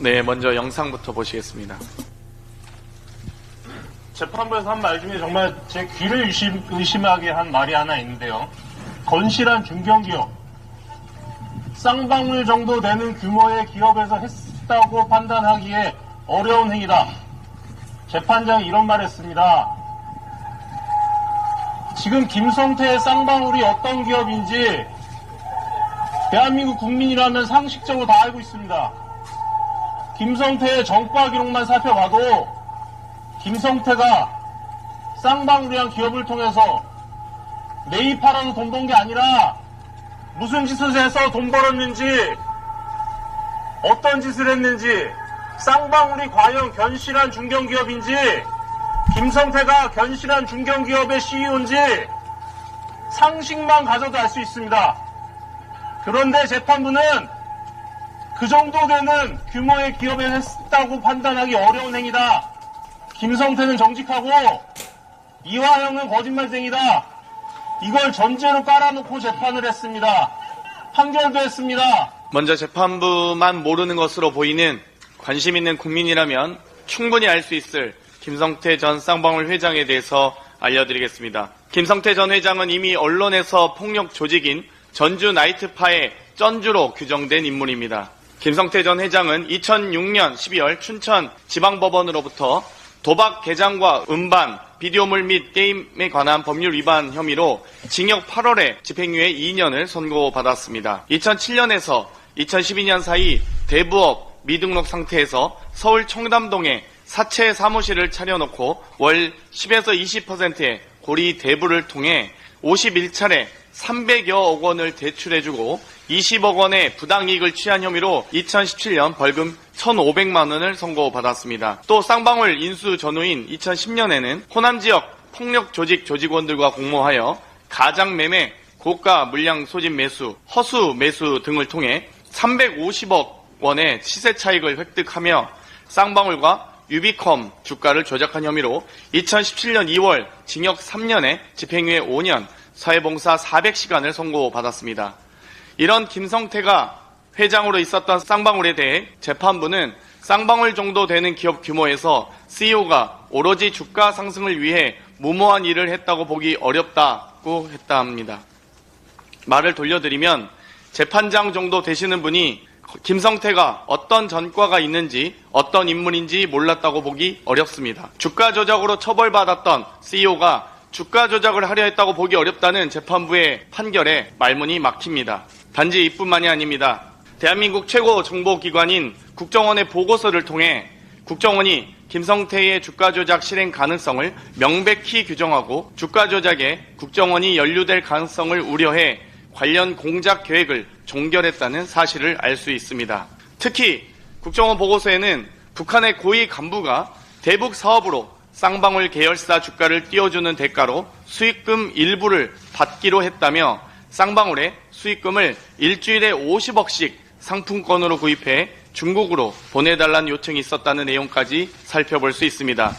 네, 먼저 영상부터 보시겠습니다. 재판부에서 한 말 중에 정말 제 귀를 의심, 의심하게 한 말이 하나 있는데요. 건실한 중견기업, 쌍방울 정도 되는 규모의 기업에서 했다고 판단하기에 어려운 행위다. 재판장이 이런 말 했습니다. 지금 김성태의 쌍방울이 어떤 기업인지 대한민국 국민이라면 상식적으로 다 알고 있습니다. 김성태의 정과 기록만 살펴봐도 김성태가 쌍방울이란 기업을 통해서 매입하라고 돈 번 게 아니라 무슨 짓을 해서 돈 벌었는지 어떤 짓을 했는지 쌍방울이 과연 견실한 중견기업인지 김성태가 견실한 중견기업의 CEO인지 상식만 가져도 알 수 있습니다. 그런데 재판부는 그 정도 되는 규모의 기업에 했다고 판단하기 어려운 행위다. 김성태는 정직하고 이화영은 거짓말쟁이다. 이걸 전제로 깔아놓고 재판을 했습니다. 판결도 했습니다. 먼저 재판부만 모르는 것으로 보이는 관심 있는 국민이라면 충분히 알 수 있을 김성태 전 쌍방울 회장에 대해서 알려드리겠습니다. 김성태 전 회장은 이미 언론에서 폭력 조직인 전주 나이트파의 쩐주로 규정된 인물입니다. 김성태 전 회장은 2006년 12월 춘천 지방법원으로부터 도박 개장과 음반, 비디오물 및 게임에 관한 법률 위반 혐의로 징역 8월에 집행유예 2년을 선고받았습니다. 2007년에서 2012년 사이 대부업 미등록 상태에서 서울 청담동에 사채 사무실을 차려놓고 월 10에서 20%의 고리 대부를 통해 51차례 300여억 원을 대출해주고 20억 원의 부당이익을 취한 혐의로 2017년 벌금 1,500만 원을 선고받았습니다. 또 쌍방울 인수 전후인 2010년에는 호남 지역 폭력 조직 조직원들과 공모하여 가장 매매, 고가 물량 소진 매수, 허수 매수 등을 통해 350억 원의 시세 차익을 획득하며 쌍방울과 유비컴 주가를 조작한 혐의로 2017년 2월 징역 3년에 집행유예 5년, 사회봉사 400시간을 선고받았습니다. 이런 김성태가 회장으로 있었던 쌍방울에 대해 재판부는 쌍방울 정도 되는 기업 규모에서 CEO가 오로지 주가 상승을 위해 무모한 일을 했다고 보기 어렵다고 했다 합니다. 말을 돌려드리면 재판장 정도 되시는 분이 김성태가 어떤 전과가 있는지 어떤 인물인지 몰랐다고 보기 어렵습니다. 주가 조작으로 처벌받았던 CEO가 주가 조작을 하려 했다고 보기 어렵다는 재판부의 판결에 말문이 막힙니다. 단지 이뿐만이 아닙니다. 대한민국 최고 정보기관인 국정원의 보고서를 통해 국정원이 김성태의 주가 조작 실행 가능성을 명백히 규정하고 주가 조작에 국정원이 연루될 가능성을 우려해 관련 공작 계획을 종결했다는 사실을 알 수 있습니다. 특히 국정원 보고서에는 북한의 고위 간부가 대북 사업으로 쌍방울 계열사 주가를 띄워주는 대가로 수익금 일부를 받기로 했다며 쌍방울에 수익금을 일주일에 50억씩 상품권으로 구입해 중국으로 보내달라는 요청이 있었다는 내용까지 살펴볼 수 있습니다.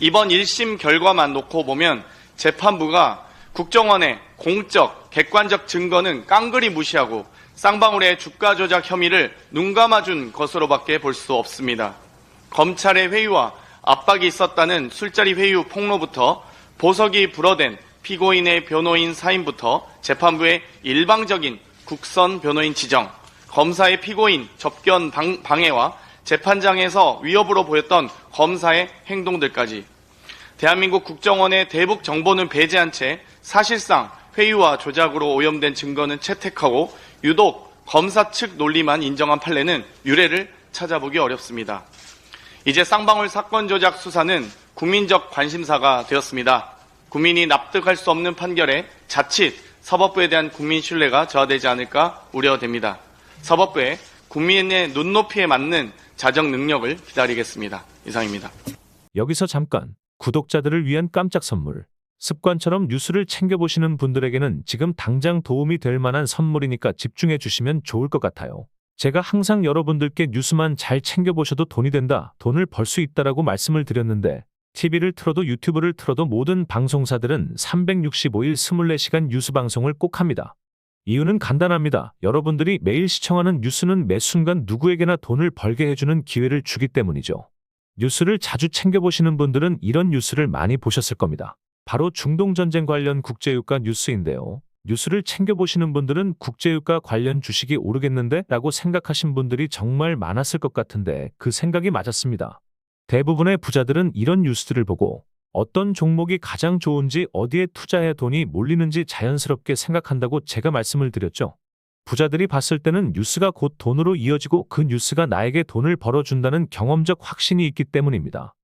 이번 1심 결과만 놓고 보면 재판부가 국정원의 공적, 객관적 증거는 깡그리 무시하고 쌍방울의 주가 조작 혐의를 눈 감아준 것으로밖에 볼 수 없습니다. 검찰의 회유와 압박이 있었다는 술자리 회유 폭로부터 보석이 불어댄 피고인의 변호인 사임부터 재판부의 일방적인 국선 변호인 지정, 검사의 피고인 접견 방, 방해와 재판장에서 위협으로 보였던 검사의 행동들까지 대한민국 국정원의 대북 정보는 배제한 채 사실상 회유와 조작으로 오염된 증거는 채택하고 유독 검사 측 논리만 인정한 판례는 유례를 찾아보기 어렵습니다. 이제 쌍방울 사건 조작 수사는 국민적 관심사가 되었습니다. 국민이 납득할 수 없는 판결에 자칫 사법부에 대한 국민 신뢰가 저하되지 않을까 우려됩니다. 사법부의 국민의 눈높이에 맞는 자정 능력을 기다리겠습니다. 이상입니다. 여기서 잠깐 구독자들을 위한 깜짝 선물. 습관처럼 뉴스를 챙겨보시는 분들에게는 지금 당장 도움이 될 만한 선물이니까 집중해 주시면 좋을 것 같아요. 제가 항상 여러분들께 뉴스만 잘 챙겨보셔도 돈이 된다, 돈을 벌 수 있다라고 말씀을 드렸는데, TV를 틀어도 유튜브를 틀어도 모든 방송사들은 365일 24시간 뉴스 방송을 꼭 합니다. 이유는 간단합니다. 여러분들이 매일 시청하는 뉴스는 매 순간 누구에게나 돈을 벌게 해주는 기회를 주기 때문이죠. 뉴스를 자주 챙겨보시는 분들은 이런 뉴스를 많이 보셨을 겁니다. 바로 중동전쟁 관련 국제유가 뉴스인데요. 뉴스를 챙겨보시는 분들은 국제유가 관련 주식이 오르겠는데? 라고 생각하신 분들이 정말 많았을 것 같은데 그 생각이 맞았습니다. 대부분의 부자들은 이런 뉴스들을 보고 어떤 종목이 가장 좋은지 어디에 투자해야 돈이 몰리는지 자연스럽게 생각한다고 제가 말씀을 드렸죠. 부자들이 봤을 때는 뉴스가 곧 돈으로 이어지고 그 뉴스가 나에게 돈을 벌어준다는 경험적 확신이 있기 때문입니다.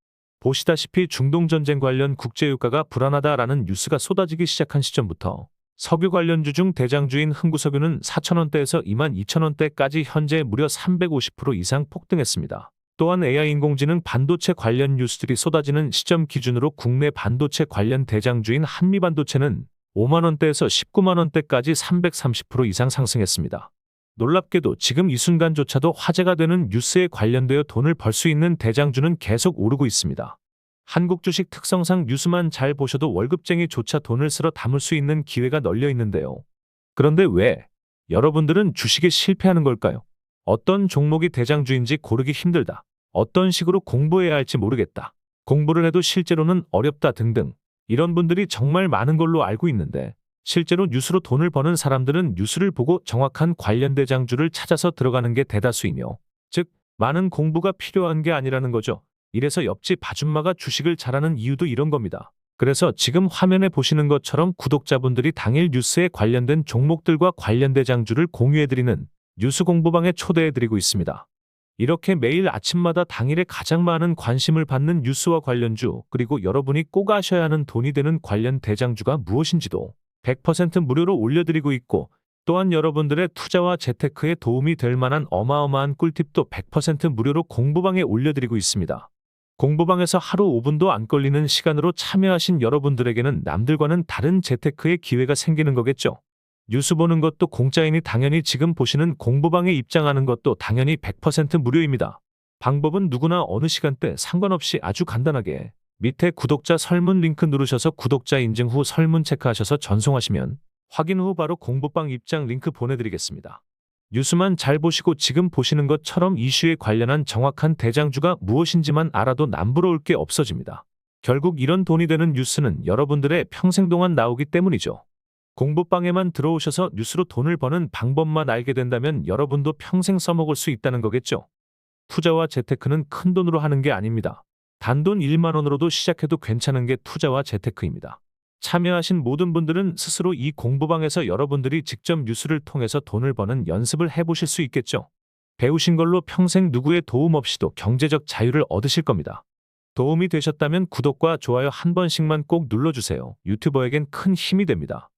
보시다시피 중동전쟁 관련 국제유가가 불안하다라는 뉴스가 쏟아지기 시작한 시점부터 석유 관련주 중 대장주인 흥구석유는 4천원대에서 2만 2천원대까지 현재 무려 350% 이상 폭등했습니다. 또한 AI 인공지능 반도체 관련 뉴스들이 쏟아지는 시점 기준으로 국내 반도체 관련 대장주인 한미반도체는 5만원대에서 19만원대까지 330% 이상 상승했습니다. 놀랍게도 지금 이 순간조차도 화제가 되는 뉴스에 관련되어 돈을 벌 수 있는 대장주는 계속 오르고 있습니다. 한국 주식 특성상 뉴스만 잘 보셔도 월급쟁이조차 돈을 쓸어 담을 수 있는 기회가 널려 있는데요. 그런데 왜 여러분들은 주식에 실패하는 걸까요? 어떤 종목이 대장주인지 고르기 힘들다. 어떤 식으로 공부해야 할지 모르겠다. 공부를 해도 실제로는 어렵다 등등. 이런 분들이 정말 많은 걸로 알고 있는데 실제로 뉴스로 돈을 버는 사람들은 뉴스를 보고 정확한 관련 대장주를 찾아서 들어가는 게 대다수이며 즉 많은 공부가 필요한 게 아니라는 거죠. 이래서 옆집 아줌마가 주식을 잘하는 이유도 이런 겁니다. 그래서 지금 화면에 보시는 것처럼 구독자분들이 당일 뉴스에 관련된 종목들과 관련 대장주를 공유해드리는 뉴스 공부방에 초대해드리고 있습니다. 이렇게 매일 아침마다 당일에 가장 많은 관심을 받는 뉴스와 관련주, 그리고 여러분이 꼭 아셔야 하는 돈이 되는 관련 대장주가 무엇인지도 100% 무료로 올려드리고 있고, 또한 여러분들의 투자와 재테크에 도움이 될 만한 어마어마한 꿀팁도 100% 무료로 공부방에 올려드리고 있습니다. 공부방에서 하루 5분도 안 걸리는 시간으로 참여하신 여러분들에게는 남들과는 다른 재테크의 기회가 생기는 거겠죠. 뉴스 보는 것도 공짜이니 당연히 지금 보시는 공부방에 입장하는 것도 당연히 100% 무료입니다. 방법은 누구나 어느 시간대 상관없이 아주 간단하게 밑에 구독자 설문 링크 누르셔서 구독자 인증 후 설문 체크하셔서 전송하시면 확인 후 바로 공부방 입장 링크 보내드리겠습니다. 뉴스만 잘 보시고 지금 보시는 것처럼 이슈에 관련한 정확한 대장주가 무엇인지만 알아도 남부러울 게 없어집니다. 결국 이런 돈이 되는 뉴스는 여러분들의 평생 동안 나오기 때문이죠. 공부방에만 들어오셔서 뉴스로 돈을 버는 방법만 알게 된다면 여러분도 평생 써먹을 수 있다는 거겠죠. 투자와 재테크는 큰 돈으로 하는 게 아닙니다. 단돈 1만 원으로도 시작해도 괜찮은 게 투자와 재테크입니다. 참여하신 모든 분들은 스스로 이 공부방에서 여러분들이 직접 뉴스를 통해서 돈을 버는 연습을 해보실 수 있겠죠. 배우신 걸로 평생 누구의 도움 없이도 경제적 자유를 얻으실 겁니다. 도움이 되셨다면 구독과 좋아요 한 번씩만 꼭 눌러주세요. 유튜버에겐 큰 힘이 됩니다.